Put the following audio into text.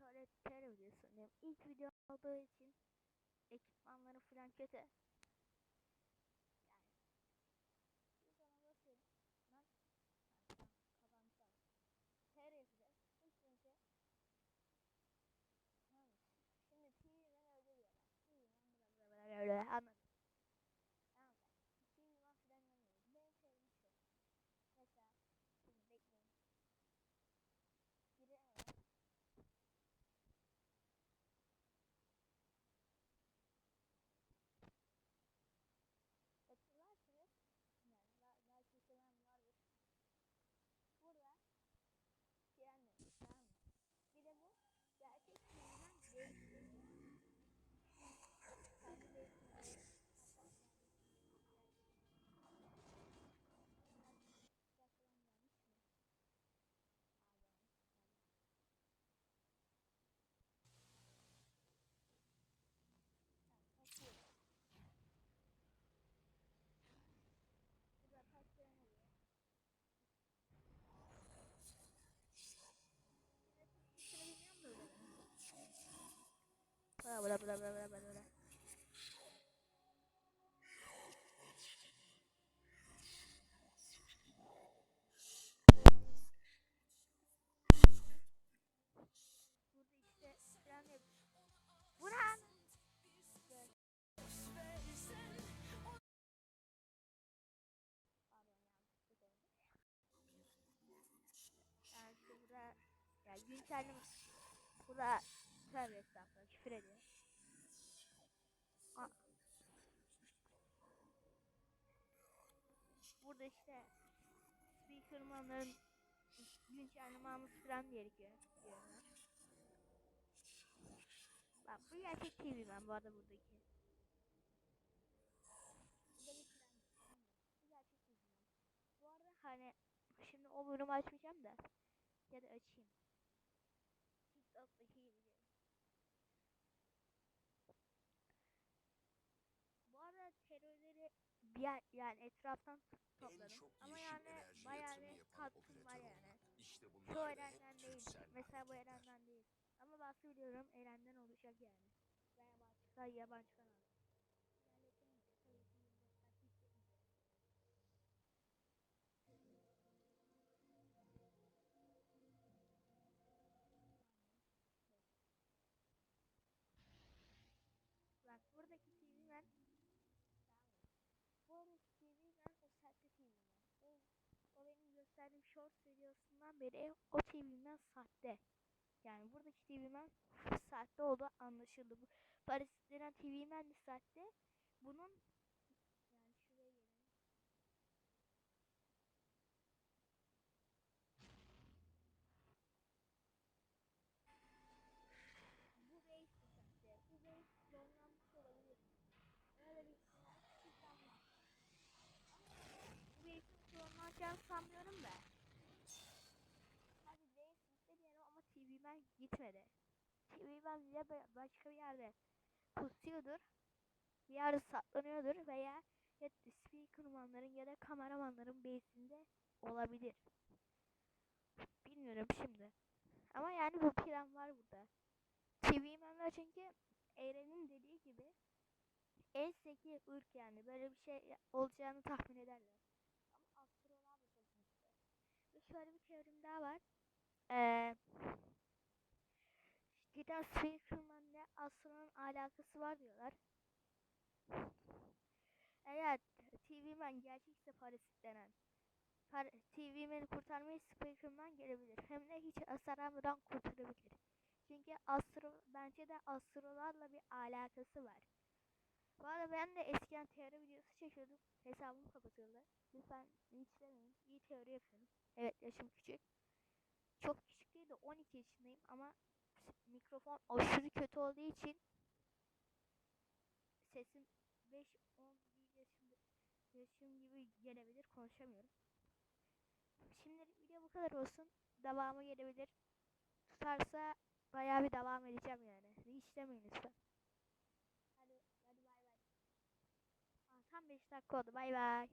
böyle TR videosu. Yani ilk video olduğu için ekipmanları falan kötü. Yani bir bana basıyorum. Lan. İlk önce Tamam. Şimdi TV'den öyle diyorlar. TV'den bla bla bla öyle Bla bla bla bla bla bla. Yani burada yani burada tövbe estağfurullah küfür ediyor. Burada işte speakermanların güncelleme alması falan gerekiyor. diyorlar. Bak bu gerçek TV ben bu arada buradaki. Bu arada hani şimdi o bölümü açmayacağım da ya da açayım. TikTok'taki gibi. Bu arada terörleri bir yer, yani etraftan En çok Ama yani bayağı bir katkım var yani. İşte Şu bunlar da Eren'den değil. Mesela bu. Eren'den değil. Ama bazı biliyorum Eren'den olacak yani. Veya başka yabancı kanal. İlerletemeyince tabii ki 24 saat yüklemeyecek. Bak buradaki TV ben bu arada TV ben o sahte TV ben. O, o benim gösterdiğim short videosundan beri o TV'den sahte. Yani buradaki TV'men sahte olduğu anlaşıldı. Bu Paris denen TV'men de sahte. Bunun yani şuraya gelelim. Bu base de sahte. Bu base donlanmış olabilir. Öyle bir ihtimal çıkacağım. Bu base'in klonlanacağını sanmıyorum da. Hadi base diyelim TV'men gitmedi. TV'men ya ba- başka bir yerde pusuyordur. Bir yerde saklanıyordur veya ya speakermanların ya da kameramanların base'inde olabilir. Bilmiyorum şimdi. Ama yani bu plan var burada. TV'menler çünkü Eren'in dediği gibi en zeki ırk yani. Böyle bir şey olacağını tahmin ederler. Ama da çok güçlü. Ve şöyle bir teorim daha var. Ee, giden Speakerman'la astronun alakası var diyorlar. Eğer TV'men gerçekse Parasit denen Par TV'meni kurtarmaya Speakerman gelebilir. Hem de hiç hasar almadan kurtarabilir. Çünkü astro bence de astrolarla bir alakası var. Bu arada ben de eskiden teori videosu çekiyordum. Hesabım kapatıldı. Lütfen linçlemeyin. İyi teori yapıyorum. Evet yaşım küçük. Çok küçük değil de 12 yaşındayım ama mikrofon aşırı kötü olduğu için sesim 5-10 yaşında yaşım gibi gelebilir konuşamıyorum. Şimdilik video bu kadar olsun. Devamı gelebilir. Tutarsa bayağı bir devam edeceğim yani. Hiç demeyin lütfen. Hadi, hadi bay bay. Aa, tam 5 dakika oldu. Bay bay.